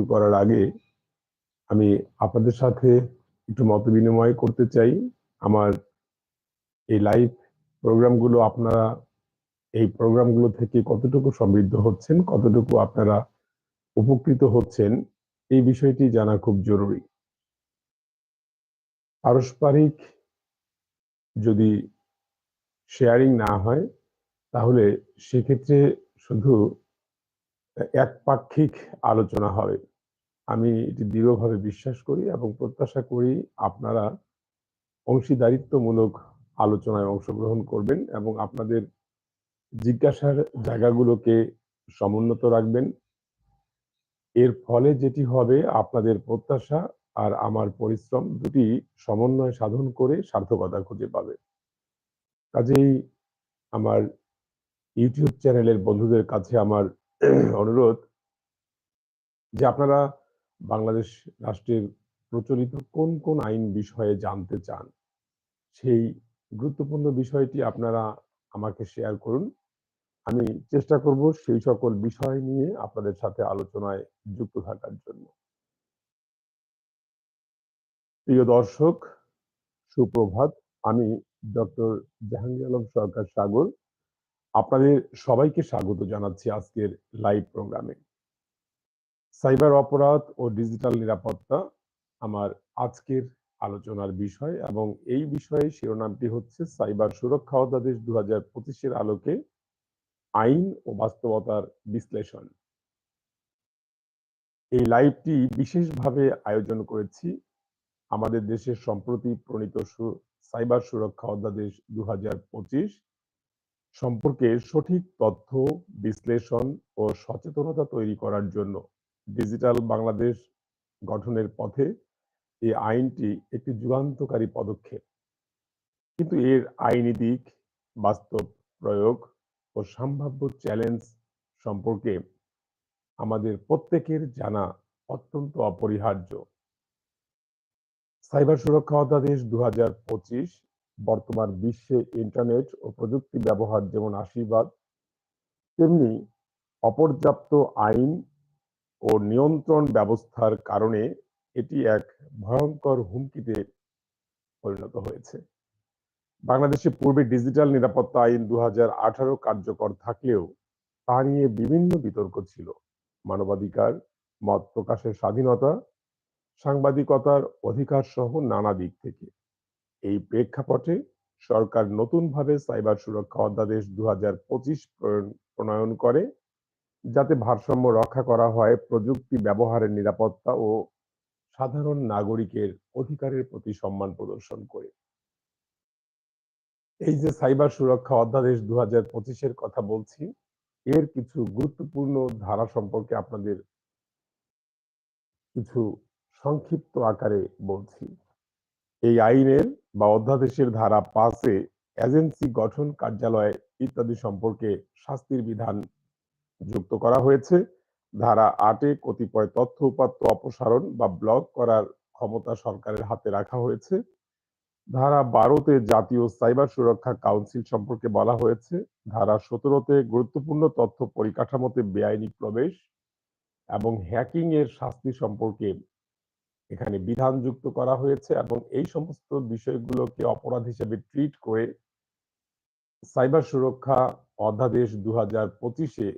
শুরু করার আগে আমি আপনাদের সাথে একটু মত বিনিময় করতে চাই। আমার এই লাইভ প্রোগ্রামগুলো আপনারা, এই প্রোগ্রামগুলো থেকে কতটুকু সমৃদ্ধ হচ্ছেন, কতটুকু আপনারা উপকৃত হচ্ছেন, এই বিষয়টি জানা খুব জরুরি। পারস্পরিক যদি শেয়ারিং না হয়, তাহলে সেক্ষেত্রে শুধু একপাক্ষিক আলোচনা হবে। আমি এটি দৃঢ়ভাবে বিশ্বাস করি এবং প্রত্যাশা করি আপনারা অংশীদারিত্বমূলক আলোচনায় অংশগ্রহণ করবেন এবং আপনাদের জিজ্ঞাসার জায়গাগুলোকে সমুন্নত রাখবেন। এর ফলে যেটি হবে, আপনাদের প্রত্যাশা আর আমার পরিশ্রম দুটি সমন্বয় সাধন করে সার্থকতা খুঁজে পাবে। কাজেই আমার ইউটিউব চ্যানেলের বন্ধুদের কাছে আমার অনুরোধ যে আপনারা বাংলাদেশ রাষ্ট্রের প্রচলিত কোন কোন আইন বিষয়ে জানতে চান, সেই গুরুত্বপূর্ণ বিষয়টি আপনারা আমাকে শেয়ার করুন। আমি চেষ্টা করব সেই সকল বিষয় নিয়ে আপনাদের সাথে আলোচনায় যুক্ত থাকার জন্য। প্রিয় দর্শক, সুপ্রভাত, আমি ডক্টর জাহাঙ্গীর আলম সরকার সাগর। আপনাদের সবাইকে স্বাগত জানাচ্ছি আজকের লাইভ প্রোগ্রামে সাইবার অপরাধ ও ডিজিটাল নিরাপত্তা আমার আজকের আলোচনার বিষয় এবং এই বিষয়ে শিরোনামটি হচ্ছে সাইবার সুরক্ষা অধ্যাদেশ দু হাজার পঁচিশের আলোকে আইন ও বাস্তবতার বিশ্লেষণ। এই লাইভটি বিশেষভাবে আয়োজন করেছি আমাদের দেশের সম্প্রতি প্রণীত সাইবার সুরক্ষা অধ্যাদেশ দু হাজার পঁচিশ সম্পর্কে সঠিক তথ্য, বিশ্লেষণ ও সচেতনতা তৈরি করার জন্য। ডিজিটাল বাংলাদেশ গঠনের পথে এই আইনটি একটি যুগান্তকারী পদক্ষেপ। কিন্তু এর আইনি দিক, বাস্তব প্রয়োগ ও সম্ভাব্য চ্যালেঞ্জ সম্পর্কে আমাদের প্রত্যেকের জানা অত্যন্ত অপরিহার্য। সাইবার সুরক্ষা অধ্যাদেশ দু বর্তমান বিশ্বে ইন্টারনেট ও প্রযুক্তি ব্যবহার যেমন আশীর্বাদ, তেমনি অপর্যাপ্ত আইন ও নিয়ন্ত্রণ ব্যবস্থার কারণে এটি এক ভয়ঙ্কর হুমকিতে পরিণত হয়েছে। বাংলাদেশে পূর্বে ডিজিটাল নিরাপত্তা আইন দু কার্যকর থাকলেও তা নিয়ে বিভিন্ন বিতর্ক ছিল। মানবাধিকার, মত প্রকাশের স্বাধীনতা, সাংবাদিকতার অধিকার সহ নানা দিক থেকে। এই প্রেক্ষাপটে সরকার নতুনভাবে সাইবার সুরক্ষা অধ্যাদেশ দুহাজার পঁচিশ প্রণয়ন করে যাতে ভারসাম্য রক্ষা করা হয় প্রযুক্তি ব্যবহারের নিরাপত্তা ও সাধারণ নাগরিকের অধিকারের প্রতি সম্মান প্রদর্শন করে। এই যে সাইবার সুরক্ষা অধ্যাদেশ দু হাজার কথা বলছি, এর কিছু গুরুত্বপূর্ণ ধারা সম্পর্কে আপনাদের কিছু সংক্ষিপ্ত আকারে বলছি। এই আইনের বা অধ্যাদেশের ধারা পাঁচে এজেন্সি গঠন, কার্যালয় ইত্যাদি সম্পর্কে শাস্তির বিধান যুক্ত করা হয়েছে। ধারা আটে কতিপয় তথ্য উপাত্ত অপসারণ বা ব্লক করার ক্ষমতা সরকারের হাতে রাখা হয়েছে। ধারা বারোতে জাতীয় সাইবার সুরক্ষা কাউন্সিল সম্পর্কে বলা হয়েছে। ধারা সতেরোতে গুরুত্বপূর্ণ তথ্য পরিকাঠামোতে বেআইনি প্রবেশ এবং হ্যাকিং এর শাস্তি সম্পর্কে এখানে বিধান যুক্ত করা হয়েছে এবং এই সমস্ত বিষয়গুলোকে অপরাধ হিসেবে ট্রিট করে সাইবার সুরক্ষা অধ্যাদেশ দু হাজার পঁচিশে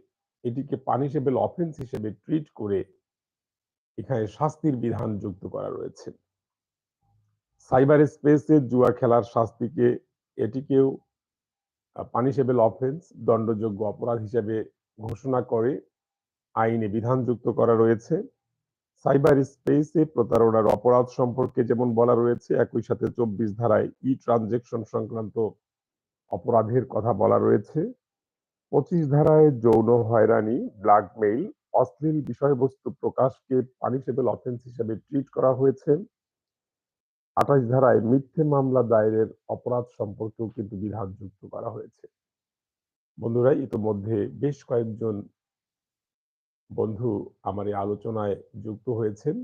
এটিকে পানিশেবল অফেন্স হিসেবে ট্রিট করে এখানে শাস্তির বিধান যুক্ত করা রয়েছে। সাইবার স্পেসে জুয়া খেলার শাস্তিকে এটিকেও পানিশেবল অফেন্স দণ্ডযোগ্য অপরাধ হিসেবে ঘোষণা করে আইনে বিধান যুক্ত করা রয়েছে। সাইবার স্পেসে প্রতারণার অপরাধ সম্পর্কে যেমন বলা রয়েছে, একই সাথে চব্বিশ ধারায় ই ট্রানজেকশন সংক্রান্ত অপরাধের কথা বলা রয়েছে। পঁচিশ ধারায় যৌন হয়রানি ব্ল্যাকমেইল অশ্লীল বিষয়বস্তু প্রকাশকে পানিশেবল অফেন্স হিসেবে ট্রিট করা হয়েছে। আঠাশ ধারায় মিথ্যে মামলা দায়েরের অপরাধ সম্পর্কেও কিন্তু বিধান যুক্ত করা হয়েছে। বন্ধুরা, ইতোমধ্যে বেশ কয়েকজন বন্ধু আমার এই আলোচনায় যুক্ত হয়েছেন।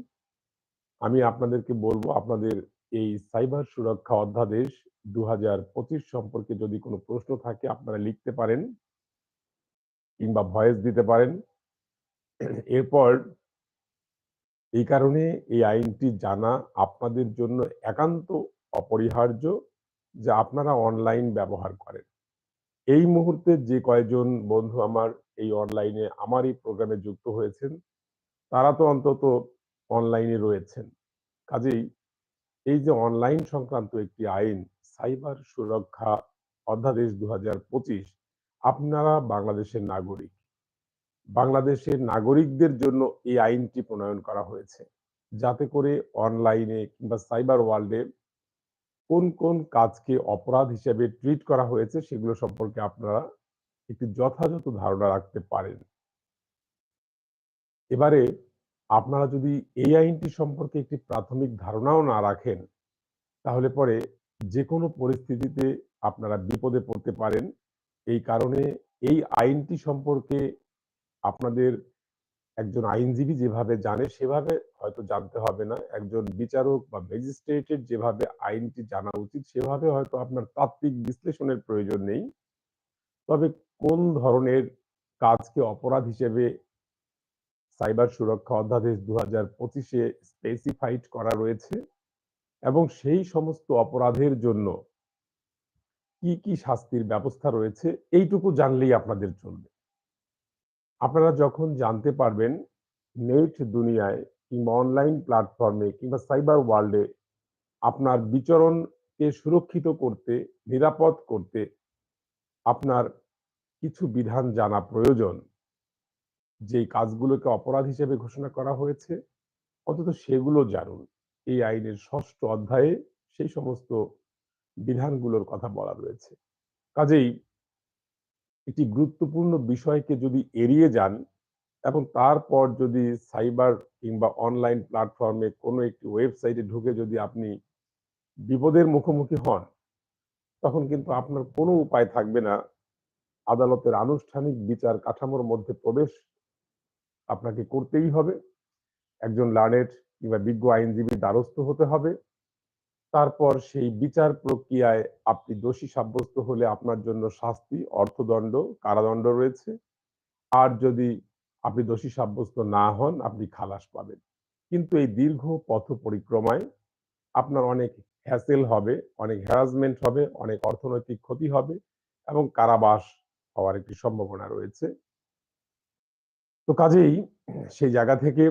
আমি আপনাদেরকে বলব, আপনাদের এই সাইবার সুরক্ষা অধ্যাদেশ দু হাজার পঁচিশ সম্পর্কে যদি কোনো প্রশ্ন থাকে, আপনারা লিখতে পারেন। কিংবা ভয়েস দিতে পারেন এরপর এই কারণে এই আইনটি জানা আপনাদের জন্য একান্ত অপরিহার্য যে আপনারা অনলাইন ব্যবহার করেন। এই মুহূর্তে যে কয়জন বন্ধু আমার এই অনলাইনে আমার এই প্রোগ্রামে যুক্ত হয়েছেন, তারা তো অন্তত অনলাইনে রয়েছেন। কাজেই এই যে অনলাইন সংক্রান্ত একটি আইন সাইবার সুরক্ষা অধ্যাদেশ ২০২৫ আপনারা বাংলাদেশের নাগরিক। বাংলাদেশের নাগরিকদের জন্য এই আইনটি প্রণয়ন করা হয়েছে। যাতে করে অনলাইনে কিংবা সাইবার ওয়ার্ল্ডে কোন, কোন কাজকে অপরাধ হিসেবে ট্রিট করা হয়েছে সেগুলো সম্পর্কে আপনারা একটি যথাযথ ধারণা রাখতে পারেন। এবারে আপনারা যদি এই আইনটি সম্পর্কে একটি প্রাথমিক ধারণাও না রাখেন, তাহলে পরে যেকোনো পরিস্থিতিতে আপনারা বিপদে পড়তে পারেন। এই কারণে এই আইনটি সম্পর্কে আপনাদের একজন আইনজীবী যেভাবে জানে, সেভাবে হয়তো জানতে হবে না। একজন বিচারক বা ম্যাজিস্ট্রেটের যেভাবে আইনটি জানা উচিত, সেভাবে হয়তো আপনার তাত্ত্বিক বিশ্লেষণের প্রয়োজন নেই। তবে কোন ধরনের কাজকে অপরাধ হিসেবে সাইবার সুরক্ষা অধ্যাদেশ দু হাজার পঁচিশে স্পেসিফাইড করা রয়েছে এবং সেই সমস্ত অপরাধের জন্য কি, কি শাস্তির ব্যবস্থা রয়েছে এইটুকু জানলেই আপনাদের চলবে। আপনারা যখন জানতে পারবেন নেট দুনিয়ায় কিংবা অনলাইন প্ল্যাটফর্মে কিংবা সাইবার ওয়ার্ল্ডে আপনার বিচরণকে সুরক্ষিত করতে, নিরাপদ করতে আপনার কিছু বিধান জানা প্রয়োজন। যেই কাজগুলোকে অপরাধ হিসেবে ঘোষণা করা হয়েছে, অন্তত সেগুলো জানুন। এই আইনের ষষ্ঠ অধ্যায়ে সেই সমস্ত বিধানগুলোর কথা বলা রয়েছে। কাজেই একটি গুরুত্বপূর্ণ বিষয়কে যদি এড়িয়ে যান এবং তারপর যদি সাইবার কিংবা অনলাইন প্ল্যাটফর্মে কোনো একটি ওয়েবসাইটে ঢুকে যদি আপনি বিপদের মুখোমুখি হন, তখন কিন্তু আপনার কোনো উপায় থাকবে না আদালতের আনুষ্ঠানিক বিচার কাঠামোর মধ্যে প্রবেশ আপনাকে করতেই হবে। একজন লার্নেড কিংবা বিজ্ঞ আইনজীবীর দ্বারস্থ হতে হবে। তারপর সেই বিচার প্রক্রিয়ায় আপনি দোষী সাব্যস্ত হলে আপনার জন্য শাস্তি, অর্থদণ্ড, কারাদণ্ড রয়েছে। আর যদি আপনি দোষী সাব্যস্ত না হন, আপনি খালাস পাবেন। কিন্তু এই দীর্ঘ পথ পরিক্রমায় আপনার অনেক হ্যাসেল হবে, অনেক হ্যারাসমেন্ট হবে, অনেক অর্থনৈতিক ক্ষতি হবে এবং কারাবাস হওয়ার একটি সম্ভাবনা রয়েছে। তো কাজেই সেই জায়গা থেকে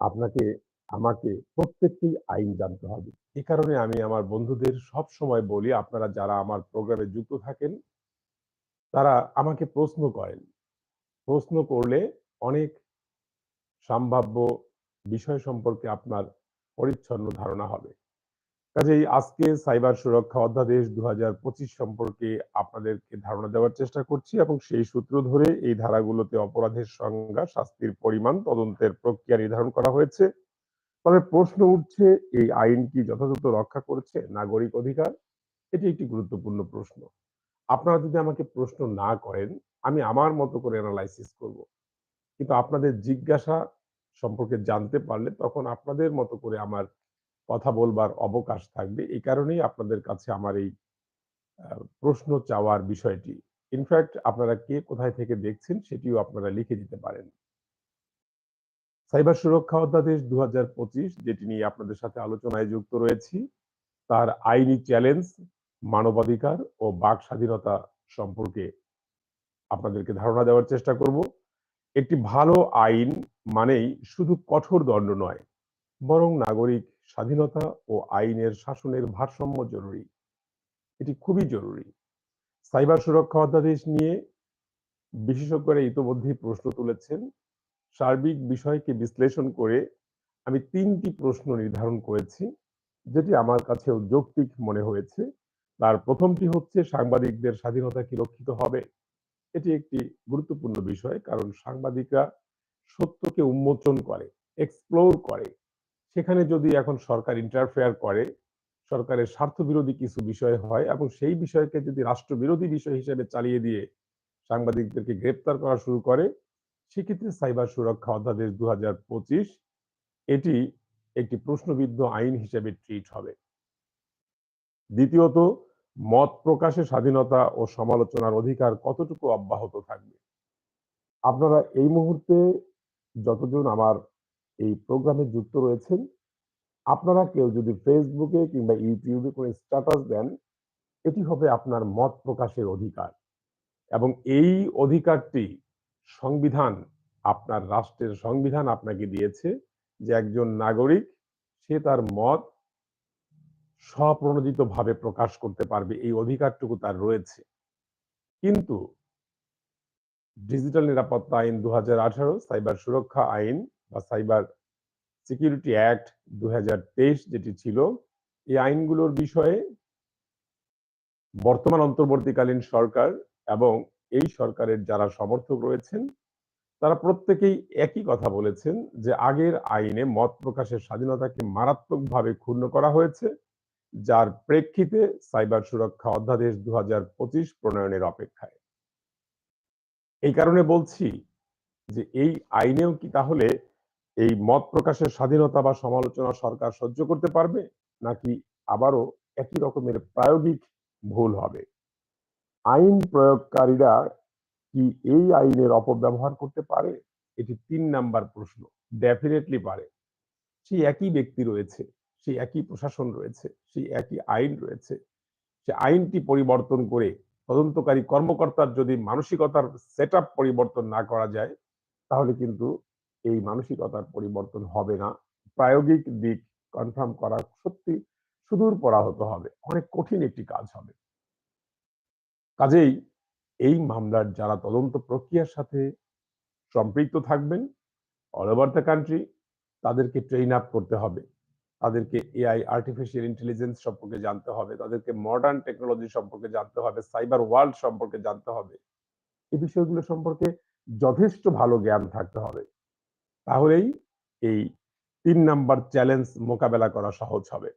আপনাকে আমাকে প্রত্যেকটি আইন জানতে হবে। এ কারণে আমি আমার বন্ধুদের সবসময় বলি আপনারা যারা আমার প্রোগ্রামে যুক্ত থাকেন, তারা আমাকে প্রশ্ন করেন। প্রশ্ন করলে অনেক সম্ভাব্য বিষয় সম্পর্কে আপনার পরিচ্ছন্ন ধারণা হবে। কাজেই আজকে সাইবার সুরক্ষা অধ্যাদেশ ২০২৫ সম্পর্কে আপনাদেরকে ধারণা দেওয়ার চেষ্টা করছি এবং সেই সূত্র ধরে এই ধারাগুলোতে অপরাধের সংজ্ঞা, শাস্তির পরিমাণ, তদন্তের প্রক্রিয়া নির্ধারণ করা হয়েছে। তবে প্রশ্ন উঠছে এই আইন কি যথাযথ রক্ষা করছে নাগরিক অধিকার? এটি একটি গুরুত্বপূর্ণ প্রশ্ন। আপনারা যদি আমাকে প্রশ্ন না করেন, আমি আমার মতো করে অ্যানালাইসিস করব। কিন্তু আপনাদের জিজ্ঞাসা সম্পর্কে জানতে পারলে তখন আপনাদের মতো করে আমার কথা বলবার অবকাশ থাকবে। এই কারণেই আপনাদের কাছে আমার এই প্রশ্ন চাওয়ার বিষয়টি। ইনফ্যাক্ট আপনারা কে কোথায় থেকে দেখছেন সেটিও আপনারা লিখে দিতে পারেন। সাইবার সুরক্ষা অধ্যাদেশ ২০২৫ যেটি নিয়ে আপনাদের সাথে আলোচনায় যুক্ত রয়েছি, তার আইনি চ্যালেঞ্জ, মানবাধিকার ও বাক স্বাধীনতা সম্পর্কে আপনাদেরকে ধারণা দেওয়ার চেষ্টা করব। একটি ভালো আইন মানেই শুধু কঠোর দণ্ড নয়, বরং নাগরিক স্বাধীনতা ও আইনের শাসনের ভারসাম্য জরুরি। এটি খুবই জরুরি। সাইবার সুরক্ষা অধ্যাদেশ নিয়ে বিশেষজ্ঞরা ইতোমধ্যেই প্রশ্ন তুলেছেন। সার্বিক বিষয়কে বিশ্লেষণ করে আমি তিনটি প্রশ্ন নির্ধারণ করেছি, যেটি আমার কাছেও যৌক্তিক মনে হয়েছে। তার প্রথমটি হচ্ছে সাংবাদিকদের স্বাধীনতা কি রক্ষিত হবে? এটি একটি গুরুত্বপূর্ণ বিষয়। কারণ সাংবাদিকরা সত্যকে উন্মোচন করে, এক্সপ্লোর করে। সেখানে যদি এখন সরকার ইন্টারফেয়ার করে, সরকারের স্বার্থবিরোধী কিছু বিষয় হয় এবং সেই বিষয়কে যদি রাষ্ট্রবিরোধী বিষয় হিসেবে চালিয়ে দিয়ে সাংবাদিকদেরকে গ্রেপ্তার করা শুরু করে, সেক্ষেত্রে সাইবার সুরক্ষা অধ্যাদেশ ২০২৫ এটি একটি প্রশ্নবিদ্ধ আইন হিসেবে ট্রিট হবে। দ্বিতীয়ত, মত প্রকাশের স্বাধীনতা ও সমালোচনার অধিকার কতটুকু অব্যাহত থাকবে? আপনারা এই মুহূর্তে যতজন আমার এই প্রোগ্রামে যুক্ত রয়েছেন আপনারা কেউ যদি ফেসবুকে কিংবা ইউটিউবে কোনো স্ট্যাটাস দেন এটি হবে আপনার মত প্রকাশের অধিকার এবং এই অধিকারটি সংবিধান, আপনার রাষ্ট্রের সংবিধান আপনাকে দিয়েছে যে একজন নাগরিক, সে তার মত স্বপ্রণোদিত ভাবে প্রকাশ করতে পারবে, এই অধিকারটুকু তার রয়েছে। কিন্তু ডিজিটাল নিরাপত্তা আইন দু হাজার আঠারো, সাইবার সুরক্ষা আইন বা সাইবার সিকিউরিটি অ্যাক্ট দু হাজার তেইশ যেটি ছিল, এই আইনগুলোর বিষয়ে বর্তমান অন্তর্বর্তীকালীন সরকার এবং এই সরকারের যারা সমর্থক রয়েছেন, তারা প্রত্যেকেই একই কথা বলেছেন যে আগের আইনে মত প্রকাশের স্বাধীনতাকে মারাত্মকভাবে ক্ষুণ্ণ করা হয়েছে, যার প্রেক্ষিতে সাইবার সুরক্ষা অধ্যাদেশ দু প্রণয়নের অপেক্ষায়। এই কারণে বলছি যে এই আইনেও কি তাহলে এই মত প্রকাশের স্বাধীনতা বা সমালোচনা সরকার সহ্য করতে পারবে, নাকি আবারও একই রকমের প্রায়োগিক ভুল হবে? আইন প্রয়োগকারীরা কি এই আইনের অপব্যবহার করতে পারে? এটি তিন নাম্বার প্রশ্ন। ডেফিনেটলি পারে। সেই একই ব্যক্তি রয়েছে, সেই একই প্রশাসন রয়েছে, সেই একই আইন রয়েছে। সে আইনটি পরিবর্তন করে তদন্তকারী কর্মকর্তার যদি মানসিকতার সেট পরিবর্তন না করা যায়, তাহলে কিন্তু এই মানসিকতার পরিবর্তন হবে না। প্রায়োগিক দিক কনফার্ম করা সত্যি সুদূর পড়া হতে হবে। অনেক কঠিন একটি কাজ হবে। কাজেই এই মামলার যারা তদন্ত প্রক্রিয়ার সাথে সম্পৃক্ত থাকবেন অল ওভার দ্য কান্ট্রি তাদেরকে ট্রেন আপ করতে হবে। তাদেরকে এআই আর্টিফিশিয়াল ইন্টেলিজেন্স সম্পর্কে জানতে হবে। তাদেরকে মডার্ন টেকনোলজি সম্পর্কে জানতে হবে। সাইবার ওয়ার্ল্ড সম্পর্কে জানতে হবে। এই বিষয়গুলো সম্পর্কে যথেষ্ট ভালো জ্ঞান থাকতে হবে। তাহলেই এই তিন নাম্বার চ্যালেঞ্জ মোকাবেলা করা সহজ হবে।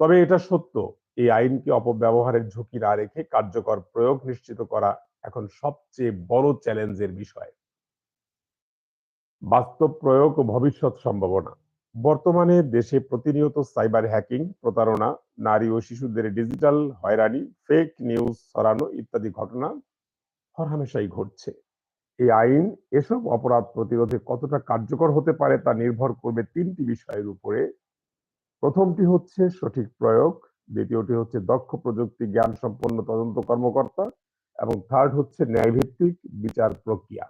তবে এটা সত্য এই আইনকে অপব্যবহারের ঝুঁকি না রেখে কার্যকর প্রয়োগ নিশ্চিত করা এখন সবচেয়ে বড় চ্যালেঞ্জের বিষয়। বাস্তব প্রয়োগ ও ভবিষ্যৎ সম্ভাবনা। বর্তমানে দেশে প্রতিনিয়ত সাইবার হ্যাকিং, প্রতারণা, নারী ও শিশুদের ডিজিটাল হয়রানি, ফেক নিউজ ছড়ানো ইত্যাদি ঘটনা হরহামেশাই ঘটছে। এই আইন এসব অপরাধ প্রতিরোধে কতটা কার্যকর হতে পারে তা নির্ভর করবে তিনটি বিষয়ের উপরে। প্রথমটি হচ্ছে সঠিক প্রয়োগ দ্বিতীয়টি হচ্ছে দক্ষ প্রযুক্তি জ্ঞান সম্পন্ন তদন্ত কর্মকর্তা এবং থার্ড হচ্ছে ন্যায়ভিত্তিক বিচার প্রক্রিয়া।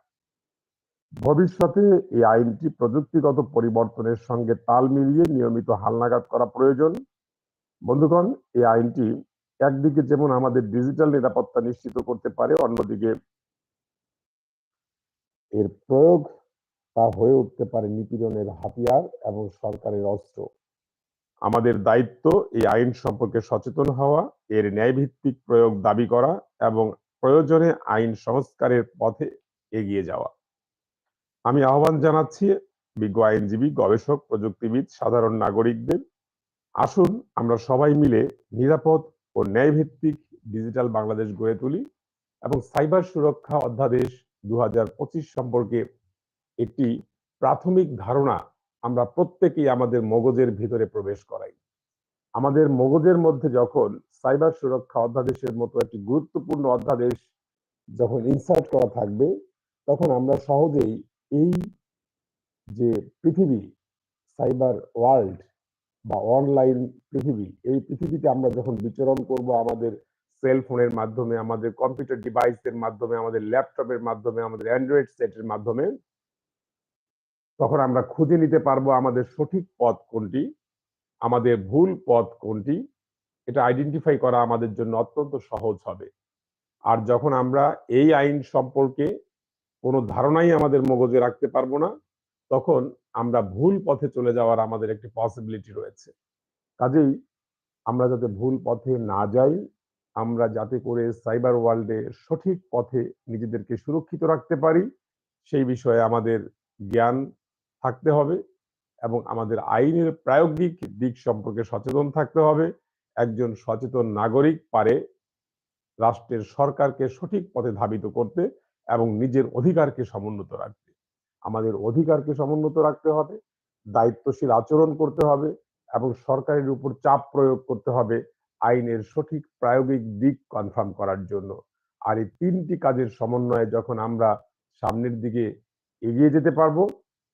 ভবিষ্যতে এই আইনটি প্রযুক্তিগত পরিবর্তনের সঙ্গে তাল মিলিয়ে নিয়মিত হালনাগাদ করা প্রয়োজন। বন্ধুগণ, এই আইনটি একদিকে যেমন আমাদের ডিজিটাল নিরাপত্তা নিশ্চিত করতে পারে, অন্যদিকে এর প্রয়োগ তা হয়ে উঠতে পারে নিপীড়নের হাতিয়ার এবং সরকারের অস্ত্র। আমাদের দায়িত্ব এই আইন সম্পর্কে সচেতন হওয়া, এর ন্যায়ভিত্তিক প্রয়োগ দাবি করা এবং প্রয়োজনে আইন সংস্কারের পথে এগিয়ে যাওয়া। আমি আহ্বান জানাচ্ছি বিজ্ঞ আইনজীবী, গবেষক, প্রযুক্তিবিদ, সাধারণ নাগরিকদের। আসুন আমরা সবাই মিলে নিরাপদ ও ন্যায়ভিত্তিক ডিজিটাল বাংলাদেশ গড়ে তুলি এবং সাইবার সুরক্ষা অধ্যাদেশ দু হাজার পঁচিশ সম্পর্কে একটি প্রাথমিক ধারণা আমরা প্রত্যেকেই আমাদের মগজের ভিতরে প্রবেশ করাই। আমাদের মগজের মধ্যে যখন সাইবার সুরক্ষা অধ্যাদেশের মতো একটি গুরুত্বপূর্ণ অধ্যাদেশ যখন ইনসার্ট করা থাকবে, তখন আমরা সহজেই এই যে পৃথিবী, সাইবার ওয়ার্ল্ড বা অনলাইন পৃথিবী, এই পৃথিবীতে আমরা যখন বিচরণ করব আমাদের সেল ফোনের মাধ্যমে, আমাদের কম্পিউটার ডিভাইসের মাধ্যমে, আমাদের ল্যাপটপের মাধ্যমে, আমাদের অ্যান্ড্রয়েড সেটের মাধ্যমে তখন আমরা খুঁজে নিতে পারব আমাদের সঠিক পথ কোনটি, আমাদের ভুল পথ কোনটি, এটা আইডেন্টিফাই করা আমাদের জন্য অত্যন্ত সহজ হবে। আর যখন আমরা এই আইন সম্পর্কে কোনো ধারণাই আমাদের মগজে রাখতে পারব না, তখন আমরা ভুল পথে চলে যাওয়ার আমাদের একটি পসিবিলিটি রয়েছে। কাজেই আমরা যাতে ভুল পথে না যাই, আমরা যাতে করে সাইবার ওয়ার্ল্ডে সঠিক পথে নিজেদেরকে সুরক্ষিত রাখতে পারি, সেই বিষয়ে আমাদের জ্ঞান থাকতে হবে এবং আমাদের আইনের প্রায়োগিক দিক সম্পর্কে সচেতন থাকতে হবে। একজন সচেতন নাগরিক পারে রাষ্ট্রের সরকারকে সঠিক পথে ধাবিত করতে এবং নিজের অধিকারকে সমুন্নত রাখতে। আমাদের অধিকারকে সমুন্নত রাখতে হবে, দায়িত্বশীল আচরণ করতে হবে এবং সরকারের উপর চাপ প্রয়োগ করতে হবে আইনের সঠিক প্রায়োগিক দিক কনফার্ম করার জন্য। আর এই তিনটি কাজের সমন্বয়ে যখন আমরা সামনের দিকে এগিয়ে যেতে পারব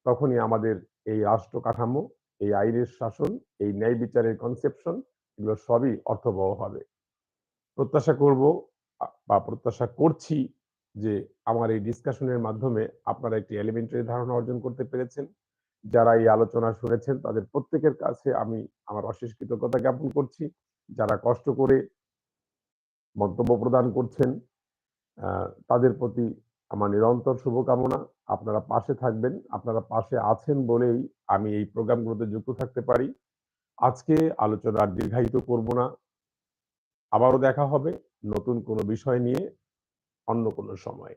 তখনই আমাদের এই রাষ্ট্র কাঠামো, এই আইনের শাসন, এই ন্যায় বিচারের কনসেপশন এগুলো সবই অর্থবহ হবে। প্রত্যাশা করব বা প্রত্যাশা করছি যে আমার এই ডিসকাশনের মাধ্যমে আপনারা একটি এলিমেন্টারি ধারণা অর্জন করতে পেরেছেন। যারা এই আলোচনা শুনেছেন তাদের প্রত্যেকের কাছে আমি আমার অশেষ কৃতজ্ঞতা জ্ঞাপন করছি। যারা কষ্ট করে মন্তব্য প্রদান করছেন তাদের প্রতি আমার নিরন্তর শুভকামনা। আপনারা পাশে থাকবেন। আপনারা পাশে আছেন বলেই আমি এই প্রোগ্রামগুলোতে যুক্ত থাকতে পারি। আজকে আলোচনা দীর্ঘায়িত করব না। আবারও দেখা হবে নতুন কোনো বিষয় নিয়ে অন্য কোনো সময়ে।